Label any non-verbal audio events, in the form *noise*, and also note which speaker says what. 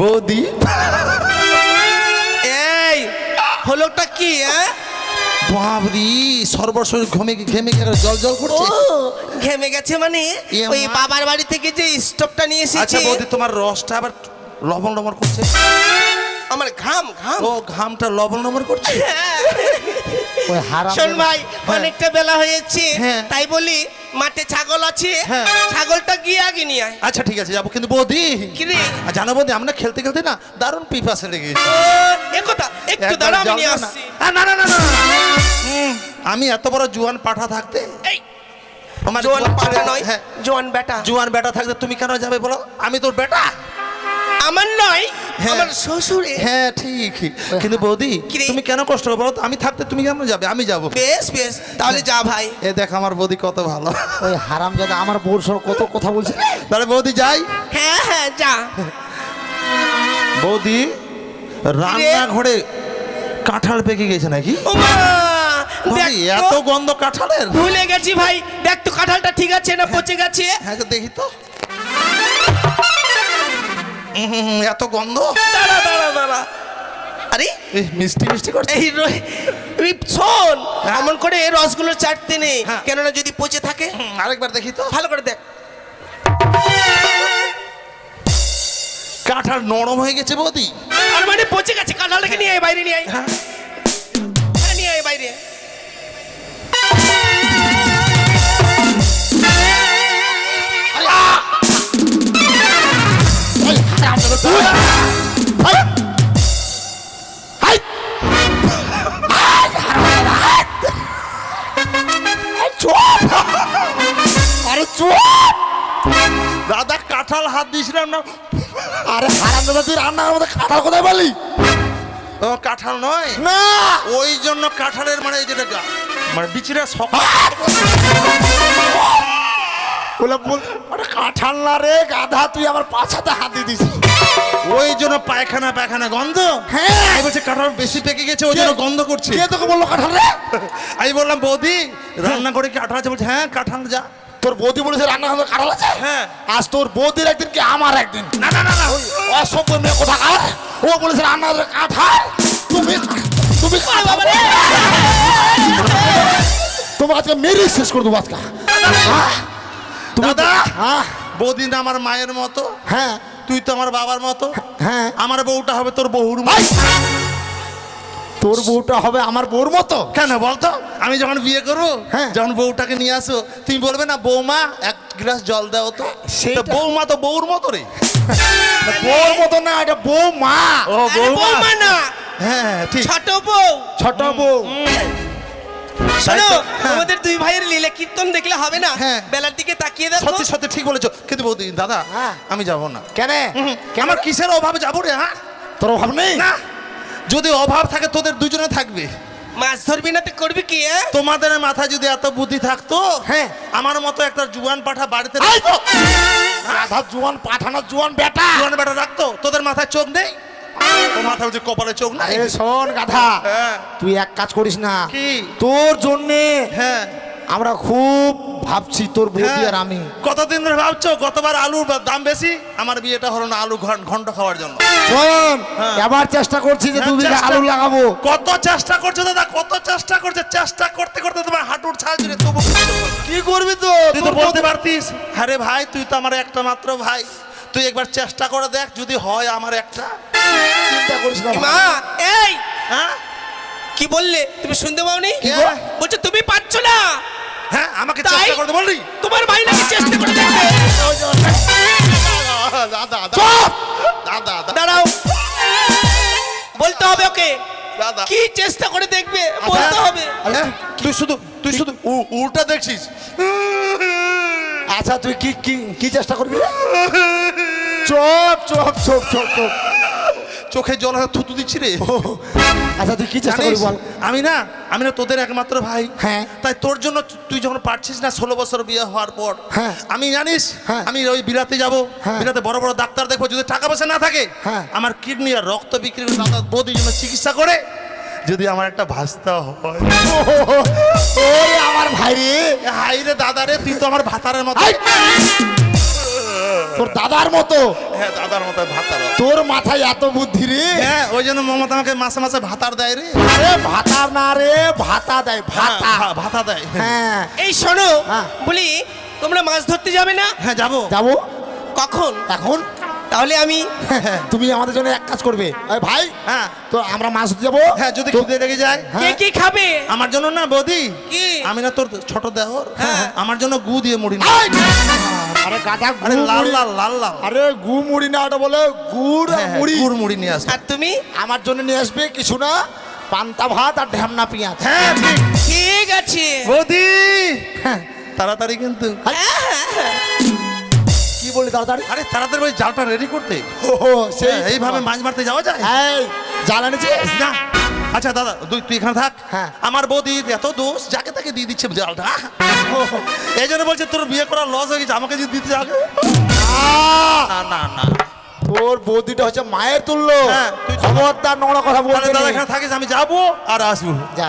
Speaker 1: বৌদি।
Speaker 2: এই হলোটা কি হ্যাঁ
Speaker 1: বাবরি সর্বশরীর ঘমে ঘেমে গেলে জল জল করছে।
Speaker 2: ঘেমে গেছে মানে? ওই বাবার বাড়ি থেকে যে স্টোভটা নিয়ে
Speaker 1: আচ্ছা
Speaker 2: এসেছি
Speaker 1: বৌদি তোমার রসটা আবার লবণ লবণ করছে?
Speaker 2: আমার ঘাম ঘাম।
Speaker 1: ও ঘামটা লবণ লবণ করছে?
Speaker 3: ওই হারাম
Speaker 2: শোন ভাই অনেকটা বেলা হয়েছে
Speaker 1: হ্যাঁ।
Speaker 2: তাই বলি মাঠে ছাগল আছে?
Speaker 1: হ্যাঁ।
Speaker 2: ছাগলটা গিয়ে আগে নিয়ে আয়।
Speaker 1: আচ্ছা ঠিক আছে যাব। কিন্তু বৌদি
Speaker 2: কি রে?
Speaker 1: আর জানো বৌদি আমরা খেলতে খেলতে না দারুণ পিপাসে লেগে
Speaker 2: কথা একটু
Speaker 1: একবার
Speaker 2: দাঁড়া আমি নিয়ে
Speaker 1: না।
Speaker 2: আসছি।
Speaker 1: না না না না। আমি এত বড় জুয়ান পাঠা থাকতে?
Speaker 2: এই
Speaker 1: আমার
Speaker 2: জোয়ান
Speaker 1: জুয়ান ছেলে-
Speaker 2: নয়
Speaker 1: হ্যাঁ।
Speaker 2: জোয়ান বেটা।
Speaker 1: জুয়ান বেটা থাকতে তুমি কেন যাবে বলো? আমি তোর বেটা।
Speaker 2: আমার নয়। আমার শ্বশুরে।
Speaker 1: হ্যাঁ ঠিক। কিন্তু বৌদি
Speaker 2: কি রে?
Speaker 1: তুমি কেন কষ্ট করো? বলো আমি থাকতে তুমি কেন যাবে? আমি যাব।
Speaker 2: বেশ বেশ। তাহলে যা ভাই।
Speaker 1: এ দেখ আমার বৌদি কত ভালো।
Speaker 3: ওই হারাম জাদা আমার বউর সঙ্গে কত কথা বলছে।
Speaker 1: তাহলে বৌদি যাই।
Speaker 2: হ্যাঁ হ্যাঁ যা।
Speaker 1: বৌদি রান্নাঘরে কাঁঠাল পেকে গেছে নাকি?
Speaker 2: ও মা দেখ
Speaker 1: এত গন্ধ কাঁঠালের।
Speaker 2: ভুলে গেছি ভাই। দেখ তো কাঁঠালটা ঠিক আছে না পচে গেছে?
Speaker 1: হ্যাঁ দেখি তো। এত গন্ধ?
Speaker 2: দাঁড়া দাঁড়া দাঁড়া। আরে
Speaker 1: মিষ্টি মিষ্টি করছে।
Speaker 2: এই শোন
Speaker 1: হ্যাঁ?
Speaker 2: এমন করে এই রসগুলো চাটতে নেই
Speaker 1: হ্যাঁ।
Speaker 2: কেননা যদি পচে থাকে।
Speaker 1: আরেকবার দেখি তো।
Speaker 2: ভালো করে দেখ।
Speaker 1: কাঁঠাল নরম হয়ে গেছে বৌদি।
Speaker 2: আর মানে পচে গেছে কাঁঠালটাকে নিয়ে বাইরে নিয়ে আয়।
Speaker 1: দাদা কাঁঠাল হাত দিয়েছিলাম না।
Speaker 3: আরে তুই রান্নার মধ্যে কাঁঠাল কোথায় বলি
Speaker 1: কাঁঠাল নয়।
Speaker 3: না!
Speaker 1: ওই জন্য কাঁঠালের মানে এই যেটা মানে বিচিরা সকাল
Speaker 3: বলে বল কাঁঠাল না রে গাধা তুই আমার পাছাতে হাত দিয়ে দিছিস।
Speaker 1: ওই জন্য পায়খানা পায়খানা গন্ধ?
Speaker 3: হ্যাঁ।
Speaker 1: আমি বলছি কাঁঠাল বেশি পেকে গেছে ওই জন্য গন্ধ করছে।
Speaker 3: কে তোকে বলল কাঁঠাল রে?
Speaker 1: আমি বললাম বৌদি রান্না করে কাঁঠাল আছে? বলছে হ্যাঁ কাঁঠাল যা।
Speaker 3: তোর বৌদি বলেছে রান্না করে কাঁঠাল আছে?
Speaker 1: হ্যাঁ।
Speaker 3: আজ তোর বৌদির একদিন কি আমার একদিন?
Speaker 1: না না না না
Speaker 3: অসভ্য মেয়ে কোথা কার ও বলেছে রান্না কাঁঠাল। তুমি তুমি! তোমার আজকে মেরে শেষ করে দেবো আজকে। হ্যাঁ?
Speaker 1: দাদা!
Speaker 3: হ্যাঁ?
Speaker 1: বৌদি না আমার মায়ের মতো?
Speaker 3: হ্যাঁ।
Speaker 1: তুই তো আমার বাবার মতো?
Speaker 3: হ্যাঁ।
Speaker 1: আমার বউটা হবে তোর বহুর
Speaker 3: ভাই! তোর বউটা হবে আমার বউর মতো?
Speaker 1: কেন বলতো? আমি যখন বিয়ে করব
Speaker 3: হ্যাঁ।
Speaker 1: যখন বউটাকে নিয়ে আসো তুমি বলবে না বৌমা এক গ্লাস জল দাও তো। তো বৌমা তো বউর মতো রে।
Speaker 3: বউর মতো না এটা বউ মা
Speaker 1: ও
Speaker 2: বৌমা। না।
Speaker 1: হ্যাঁ ঠিক।
Speaker 2: ছোট বউ।
Speaker 3: ছোট বউ।
Speaker 2: শোনো
Speaker 1: হ্যাঁ।
Speaker 2: আমাদের দুই ভাইয়ের লীলা কীর্তন দেখলে হবে না?
Speaker 1: হ্যাঁ।
Speaker 2: বেলার দিকে তাকিয়ে দেখো।
Speaker 1: সত্যি সত্যি ঠিক বলেছ। কিন্তু বৌদি দাদা
Speaker 3: হ্যাঁ।
Speaker 1: আমি যাব না।
Speaker 3: কেন?
Speaker 1: আমার কিসের অভাবে যাব রে হ্যাঁ?
Speaker 3: তোর ভাব নেই?
Speaker 1: না। যদি অভাব থাকে তোদের দুজনে থাকবে।
Speaker 2: মাছ ধরবি না তো করবি কি হ্যাঁ?
Speaker 1: তোমাদের মাথায় যদি এত বুদ্ধি থাকতো
Speaker 3: হ্যাঁ।
Speaker 1: আমার মতো একটা জুয়ান পাঠা বাড়িতে!
Speaker 3: রাধা জুয়ান পাঠানো জুয়ান বেটা।
Speaker 1: জুয়ান বেটা রাখতো। তোদের মাথায় চোখ নেই? হচ্ছে কপালে চোখ নাই?
Speaker 3: আরে শোন গাধা।
Speaker 1: হ্যাঁ।
Speaker 3: তুই এক কাজ করিস না। তোর জন্যে
Speaker 1: হ্যাঁ।
Speaker 3: আমরা খুব ভাবছি তোর বৌদি আর
Speaker 1: হ্যাঁ।
Speaker 3: আমি।
Speaker 1: কতদিন ধরে ভাবছ? গতবার আলুর দাম বেশি আমার বিয়েটা হলো না আলু ঘন- ঘন্ট খাওয়ার জন্য।
Speaker 3: শোন
Speaker 1: হ্যাঁ।
Speaker 3: এবার চেষ্টা করছি যে
Speaker 1: হ্যাঁ,
Speaker 3: বিঘা আলু লাগাবো।
Speaker 1: কত চেষ্টা করছ দাদা? কত চেষ্টা করছে? চেষ্টা করতে করতে তোমার হাঁটুর ছাড় জুড়ে তবু
Speaker 3: কি করবি তো?
Speaker 1: তুই তো বলতে পারতিস। আরে ভাই তুই তো আমার একটা মাত্র ভাই। তুই একবার চেষ্টা করে দেখ যদি হয় আমার একটা।
Speaker 3: চিন্তা করিস না
Speaker 2: মা এই!
Speaker 1: হ্যাঁ?
Speaker 2: কি বললে? তুমি শুনতে পাওনি?
Speaker 1: কি
Speaker 2: বলছো তুমি পাচ্ছ না।
Speaker 1: হ্যাঁ আমাকে? চেষ্টা করতে বললি?
Speaker 2: তোমার ভাই নাকি চেষ্টা করে দেখবে
Speaker 1: দাদা দাদা।
Speaker 2: দাঁড়াও। বলতে হবে ওকে।
Speaker 1: দাদা।
Speaker 2: কি চেষ্টা করে দেখবে? বলতে হবে।
Speaker 1: হ্যাঁ, তুই শুধু তুই শুধু উ- উল্টা দেখছিস?
Speaker 3: আচ্ছা তুই কি কি কি চেষ্টা করবি? চুপ চুপ চুপ চুপ চুপ।
Speaker 1: চোখে জল হয়ে থুতু দিচ্ছি রে
Speaker 3: আচ্ছা তুই কি চেষ্টা করবি বল
Speaker 1: আমি না আমি না তোদের একমাত্র ভাই
Speaker 3: হ্যাঁ।
Speaker 1: তাই তোর জন্য তুই যখন পারছিস না ষোলো বছর বিয়ে হওয়ার পর
Speaker 3: হ্যাঁ।
Speaker 1: আমি জানিস
Speaker 3: হ্যাঁ।
Speaker 1: আমি ওই বিলাতে যাব
Speaker 3: হ্যাঁ।
Speaker 1: বিলাতে বড় বড় ডাক্তার দেখব যদি টাকা পয়সা না থাকে
Speaker 3: হ্যাঁ।
Speaker 1: আমার কিডনি আর রক্ত বিক্রি করে দাদা বৌদির জন্য চিকিৎসা করে যদি আমার একটা ভাস্তা হয়
Speaker 3: ওই আমার ভাই রে
Speaker 1: হাই রে দাদা রে তুই তো আমার ভাতারের মতো
Speaker 3: দাদার মতো।
Speaker 1: হ্যাঁ দাদার মতো ভাতার।
Speaker 3: তোর মাথায় এত বুদ্ধি রে।
Speaker 1: হ্যাঁ ওই জন্য মমতা আমাকে মাসে মাসে ভাতার দেয় রে।
Speaker 3: আরে ভাতা না রে ভাতা দেয় ভাতা।
Speaker 1: হ্যাঁ, ভাতা দেয়।
Speaker 3: হ্যাঁ।
Speaker 2: এই শোনো
Speaker 3: হ্যাঁ।
Speaker 2: বলি তোমরা মাছ ধরতে যাবে না?
Speaker 1: হ্যাঁ যাব।
Speaker 3: যাব?
Speaker 2: কখন?
Speaker 3: এখন?
Speaker 2: তাহলে আমি *laughs*
Speaker 3: তুমি আমাদের জন্য এক কাজ করবে। ভাই
Speaker 1: হ্যাঁ।
Speaker 3: তো আমরা মাছ ধরতে যাব।
Speaker 1: হ্যাঁ যদি
Speaker 3: তো-
Speaker 1: খিদে যায়।
Speaker 2: কে কি খাবে?
Speaker 1: আমার জন্য না বৌদি।
Speaker 2: কি?
Speaker 1: আমি না তোর ছোট দেহর।
Speaker 2: হ্যাঁ।
Speaker 1: আমার জন্য গু দিয়ে মুড়ি না!
Speaker 3: আরে গাধা
Speaker 1: আরে লাল লাল লাল লাল।
Speaker 3: আরে গু মুড়ি না ওটা বলে গুড় আর
Speaker 1: হ্যাঁ, হ্যাঁ,
Speaker 3: মুড়ি।
Speaker 1: গুড় মুড়ি নিয়ে আসবে।
Speaker 2: আর তুমি?
Speaker 3: আমার জন্য নিয়ে আসবে কিছু না পান্তা ভাত আর ঢ্যামনা পেঁয়াজ।
Speaker 1: হ্যাঁ ঠিক
Speaker 2: ঠিক আছে।
Speaker 1: বৌদি।
Speaker 3: হ্যাঁ।
Speaker 1: তাড়াতাড়ি কিন্তু।
Speaker 3: কি বলি তাড়াতাড়ি?
Speaker 1: আরে তাড়াতাড়ি ওই জালটা রেডি করতে।
Speaker 3: ও হো, সেই
Speaker 1: হ্যাঁ, এইভাবে মাছ মারতে যাওয়া যায়?
Speaker 3: এই জাল এনেছিস?
Speaker 1: না। আচ্ছা দাদা তুই তুই এখানে থাক।
Speaker 3: হ্যাঁ।
Speaker 1: আমার বৌদি এত দোষ যাকে তাকে দিয়ে দিচ্ছে জালটা এই জন্য বলছে তোর বিয়ে করার লস হয়ে গেছে আমাকে যদি দিতে যাবে। না না না।
Speaker 3: তোর বৌদিটা হচ্ছে মায়ের তুললো
Speaker 1: হ্যাঁ, তুই
Speaker 3: খবরদার নোংরা কথা বলতে
Speaker 1: দাদা এখানে থাকিস আমি যাব আর আসব।
Speaker 3: যা।